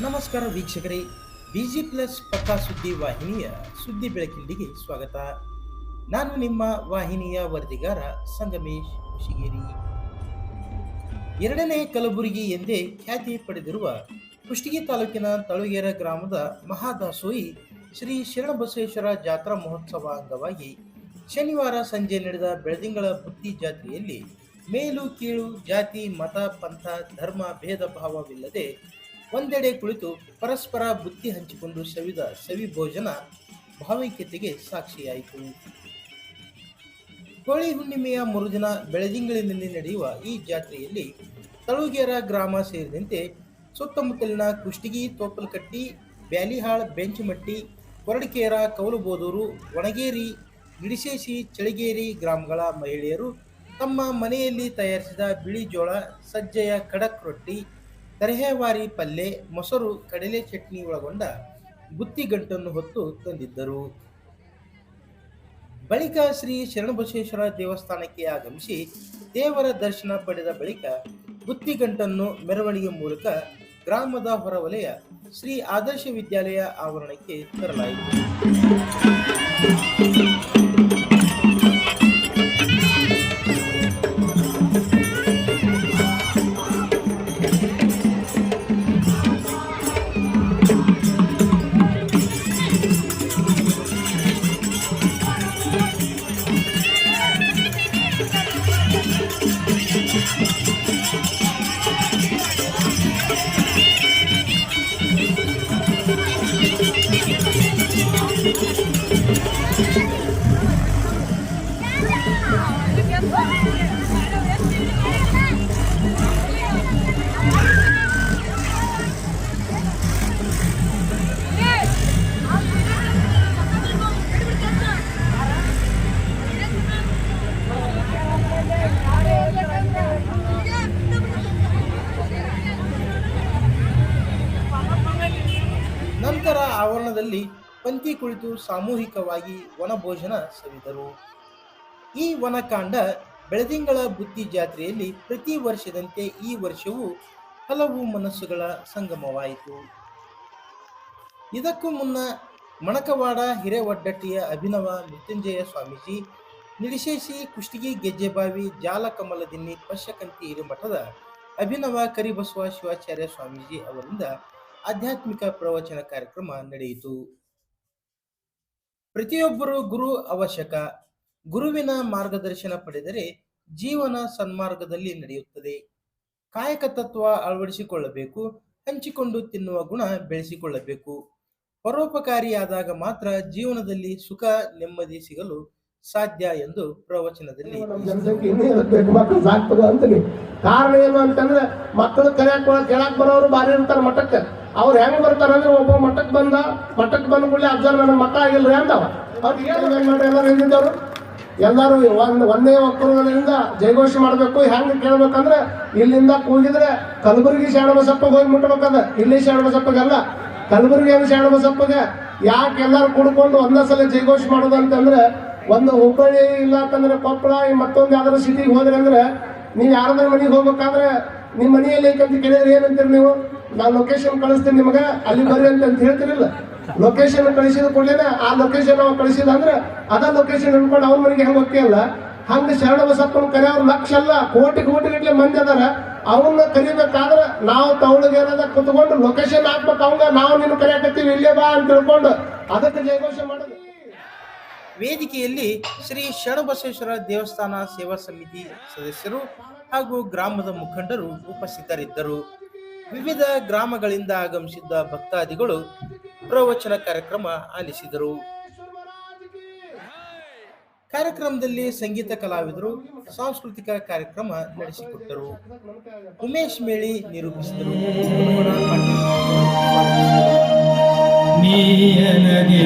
ನಮಸ್ಕಾರ ವೀಕ್ಷಕರೇ, busy plus ಪಕ್ಕಾ ಸುದ್ದಿ ವಾಹಿನಿಯ ಸುದ್ದಿ ಬೆಳಕಿಲ್ಲಿಗೆ ಸ್ವಾಗತ. ನಾನು ನಿಮ್ಮ ವಾಹಿನಿಯ ವರದಿಗಾರ ಸಂಗಮೇಶ್ ಶಿಗಿರಿ ಎರಡನೇ ಕಲಬುರಗಿ ಎಂದೇ ಖ್ಯಾತಿ ಪಡೆದಿರುವ ಕುಷ್ಟಗಿ ತಾಲೂಕಿನ ತಳುಗೇರ ಗ್ರಾಮದ ಮಹಾದಾಸೋಯಿ ಶ್ರೀ ಶರಣಬಸವೇಶ್ವರ ಜಾತ್ರಾ ಮಹೋತ್ಸವ ಅಂಗವಾಗಿ ಶನಿವಾರ ಸಂಜೆ ನಡೆದ ಬೆಳದಿಂಗಳ ಬುದ್ಧಿ ಜಾತ್ರೆಯಲ್ಲಿ ಮೇಲು, ಕೀಳು, ಜಾತಿ, ಮತ, ಪಂಥ, ಧರ್ಮ, ಭೇದ, ಭಾವವಿಲ್ಲದೆ ಒಂದೆಡೆ ಕುಳಿತು ಪರಸ್ಪರ ಬುದ್ಧಿ ಹಂಚಿಕೊಂಡು ಸವಿದ ಸವಿ ಭೋಜನ ಭಾವೈಕ್ಯತೆಗೆ ಸಾಕ್ಷಿಯಾಯಿತು. ಹೋಳಿ ಹುಣ್ಣಿಮೆಯ ಮರುದಿನ ಬೆಳದಿಂಗಳಿನಲ್ಲಿ ನಡೆಯುವ ಈ ಜಾತ್ರೆಯಲ್ಲಿ ತಳುಗೇರ ಗ್ರಾಮ ಸೇರಿದಂತೆ ಸುತ್ತಮುತ್ತಲಿನ ಕುಷ್ಟಗಿ, ತೋಪಲ್ಕಟ್ಟಿ, ಬ್ಯಾಲಿಹಾಳ್, ಬೆಂಚಮಟ್ಟಿ, ಕೊರಡಕೇರ, ಕೌಲುಬೋದೂರು, ಒಣಗೇರಿ ಗಿಡಿಶೇಸಿ ಚಳಿಗೇರಿ ಗ್ರಾಮಗಳ ಮಹಿಳೆಯರು ತಮ್ಮ ಮನೆಯಲ್ಲಿ ತಯಾರಿಸಿದ ಬಿಳಿ ಜೋಳ, ಸಜ್ಜೆಯ ಖಡಕ್ ರೊಟ್ಟಿ ತರಹೇವಾರಿ ಪಲ್ಲೆ, ಮೊಸರು, ಕಡಲೆ ಚಟ್ನಿ ಒಳಗೊಂಡ ಬುತ್ತಿಗಂಟನ್ನು ಹೊತ್ತು ತಂದಿದ್ದರು. ಬಳಿಕ ಶ್ರೀ ಶರಣಬಸವೇಶ್ವರ ದೇವಸ್ಥಾನಕ್ಕೆ ಆಗಮಿಸಿ ದೇವರ ದರ್ಶನ ಪಡೆದ ಬಳಿಕ ಬುತ್ತಿಗಂಟನ್ನು ಮೆರವಣಿಗೆ ಮೂಲಕ ಗ್ರಾಮದ ಹೊರವಲಯ ಶ್ರೀ ಆದರ್ಶ ವಿದ್ಯಾಲಯ ಆವರಣಕ್ಕೆ ತರಲಾಯಿತು. ಆವರಣದಲ್ಲಿ ಪಂಕ್ತಿ ಕುಳಿತು ಸಾಮೂಹಿಕವಾಗಿ ವನಭೋಜನ ಸವಿದರು. ಈ ವನಕಾಂಡ ಬೆಳದಿಂಗಳ ಬುದ್ಧಿ ಜಾತ್ರೆಯಲ್ಲಿ ಪ್ರತಿ ವರ್ಷದಂತೆ ಈ ವರ್ಷವೂ ಹಲವು ಮನಸ್ಸುಗಳ ಸಂಗಮವಾಯಿತು. ಇದಕ್ಕೂ ಮುನ್ನ ಮಣಕವಾಡ ಹಿರೇವಡ್ಡಟ್ಟಿಯ ಅಭಿನವ ಮೃತ್ಯುಂಜಯ ಸ್ವಾಮೀಜಿ, ನಿಡಿಶೇಷಿ ಕುಷ್ಟಗಿ ಗೆಜ್ಜೆಬಾವಿ ಜಾಲಕಮಲದಿನ್ನಿ ಪಶ್ಯಕಂತಿ ಹಿರೇಮಠದ ಅಭಿನವ ಕರಿಬಸವ ಶಿವಾಚಾರ್ಯ ಸ್ವಾಮೀಜಿ ಅವರಿಂದ ಆಧ್ಯಾತ್ಮಿಕ ಪ್ರವಚನ ಕಾರ್ಯಕ್ರಮ ನಡೆಯಿತು. ಪ್ರತಿಯೊಬ್ಬರು ಗುರು ಅವಶ್ಯಕ. ಗುರುವಿನ ಮಾರ್ಗದರ್ಶನ ಪಡೆದರೆ ಜೀವನ ಸನ್ಮಾರ್ಗದಲ್ಲಿ ನಡೆಯುತ್ತದೆ. ಕಾಯಕ ತತ್ವ ಅಳವಡಿಸಿಕೊಳ್ಳಬೇಕು, ಹಂಚಿಕೊಂಡು ತಿನ್ನುವ ಗುಣ ಬೆಳೆಸಿಕೊಳ್ಳಬೇಕು. ಪರೋಪಕಾರಿಯಾದಾಗ ಮಾತ್ರ ಜೀವನದಲ್ಲಿ ಸುಖ, ನೆಮ್ಮದಿ ಸಿಗಲು ಸಾಧ್ಯ ಎಂದು ಪ್ರವಚನದಲ್ಲಿ ಕಾರಣ ಏನು ಅಂತಂದ್ರೆ, ಮಕ್ಕಳು ಕರೆಯಕ್ ಕೇಳಕ್ ಬರೋರು ಬಾರಿ ಇರ್ತಾರ ಮಠಕ್ಕೆ. ಅವ್ರು ಹೆಂಗ್ ಬರ್ತಾರ ಅಂದ್ರೆ, ಒಬ್ಬ ಮಠಕ್ ಬಂದ ಮಠಕ್ ಬಂದ ಕೂಡಲೇ ಅಬ್ಸರ್ವ್ ನನ್ನ ಮಕ್ಕ ಆಗಿಲ್ರಿ ಅಂದವ. ಅವ್ರಿಗೆ ಎಲ್ಲರೂ ಹೆಂಗಿದ್ದವ್ರು ಎಲ್ಲರೂ ಒಂದ್, ಒಂದೇ ಒಕ್ಕೂಟದಿಂದ ಜಯಘೋಷ ಮಾಡ್ಬೇಕು, ಹೆಂಗ್ ಕೇಳ್ಬೇಕಂದ್ರೆ, ಇಲ್ಲಿಂದ ಕೂಗಿದ್ರೆ ಕಲಬುರಗಿ ಶರಣಬಸಪ್ಪಗೆ ಹೋಗಿ ಮುಟ್ಬೇಕದ. ಇಲ್ಲಿ ಶರಣಬಸಪ್ಪಗಲ್ಲ ಕಲಬುರಗಿ ಏನು ಶರಣಬಸಪ್ಪಗೆ ಯಾಕೆ ಎಲ್ಲರೂ ಕುಡ್ಕೊಂಡು ಒಂದೇ ಸಲ ಜಯಘೋಷ ಮಾಡೋದು ಅಂತಂದ್ರೆ ಒಂದು ಹುಬ್ಬಳ್ಳಿ ಇಲ್ಲ ಅಂತಂದ್ರೆ ಕೊಪ್ಪಳ ಮತ್ತೊಂದು ಯಾವ್ದಾದ್ರು ಸಿಟಿಗೆ ಹೋದ್ರೆ ಅಂದ್ರೆ ನೀವು ಯಾರಾದ್ರೂ ಮನೆಗೆ ಹೋಗ್ಬೇಕಾದ್ರೆ ನಿಮ್ಮ ಮನೆಯಲ್ಲಿ ಐತಂತ ಕೇಳಿದ್ರೆ ಏನಂತೀರಿ ನೀವು? ನಾನು ಲೊಕೇಶನ್ ಕಳಿಸ್ತೀನಿ ನಿಮಗೆ, ಅಲ್ಲಿ ಬರ್ರಿ ಅಂತ ಅಂತ ಹೇಳ್ತಿರಲಿಲ್ಲ. ಲೊಕೇಶನ್ ಕಳಿಸಿದ ಕೂಡಲೇ ಆ ಲೊಕೇಶನ್ ನಾವು ಕಳಿಸಿದ ಅಂದ್ರೆ ಅದ ಲೊಕೇಶನ್ ಹಿಡ್ಕೊಂಡು ಅವ್ರ ಮನೆಗೆ ಹೆಂಗ್ ಹೋಗ್ತೀಯಲ್ಲ ಹಂಗ ಶರಣ ಬಸಪ್ಪನ ಕರೆಯವ್ರು ಲಕ್ಷ ಅಲ್ಲ, ಕೋಟಿ ಕೋಟಿ ಗಟ್ಟಲೆ ಮಂದಿ ಅದಾರ. ಅವನ್ನ ಕರಿಬೇಕಾದ್ರೆ ನಾವು ತವಳಿಗೆ ಏನದ ಕುತ್ಕೊಂಡು ಲೊಕೇಶನ್ ಹಾಕ್ಬೇಕು, ಅವಂಗ ನಾವು ನಿನ್ನ ಕರೆಯಕತ್ತೀವಿ ಇಲ್ಲೇ ಬಾ ಅಂತ ತಿಳ್ಕೊಂಡು ಅದಕ್ಕೆ ಜಯಘೋಷ ಮಾಡೋದು. ವೇದಿಕೆಯಲ್ಲಿ ಶ್ರೀ ಶರಣಬಸವೇಶ್ವರ ದೇವಸ್ಥಾನ ಸೇವಾ ಸಮಿತಿ ಸದಸ್ಯರು ಹಾಗೂ ಗ್ರಾಮದ ಮುಖಂಡರು ಉಪಸ್ಥಿತರಿದ್ದರು. ವಿವಿಧ ಗ್ರಾಮಗಳಿಂದ ಆಗಮಿಸಿದ್ದ ಭಕ್ತಾದಿಗಳು ಪ್ರವಚನ ಕಾರ್ಯಕ್ರಮ ಆಲಿಸಿದರು. ಕಾರ್ಯಕ್ರಮದಲ್ಲಿ ಸಂಗೀತ ಕಲಾವಿದರು ಸಾಂಸ್ಕೃತಿಕ ಕಾರ್ಯಕ್ರಮ ನಡೆಸಿಕೊಟ್ಟರು. ಉಮೇಶ್ ಮೇಳಿ ನಿರೂಪಿಸಿದರು. ನೀಯನಗೆ